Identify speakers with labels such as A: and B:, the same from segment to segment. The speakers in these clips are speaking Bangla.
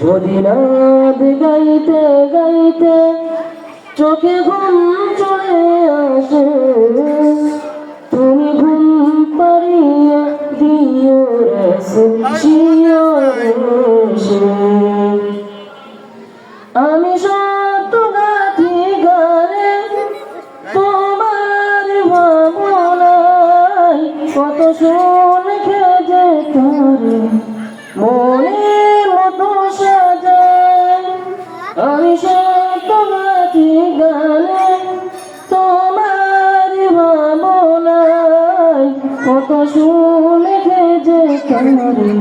A: যদি নাদ গাইতে গাইতে চোখে ঘুম চলে আসে, তুমি ঘুম পারিয়ে দিও আমি সত্য গাথি গানে তোমার ভাবনায় কত শুন কত সুলেখে যে কানারে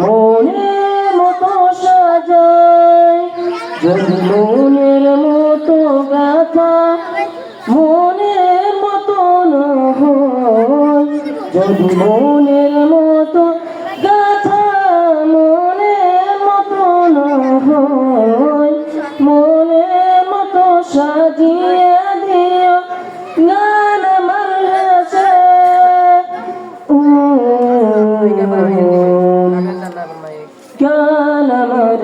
A: মনের মতো সাজায়। যদি মনের মতো গাথা, মনের মতো না হয় যদি মনের মতো গাথা, মনের মতো হয় মনের মতো সাজিয়ে দিও, না কাল আমার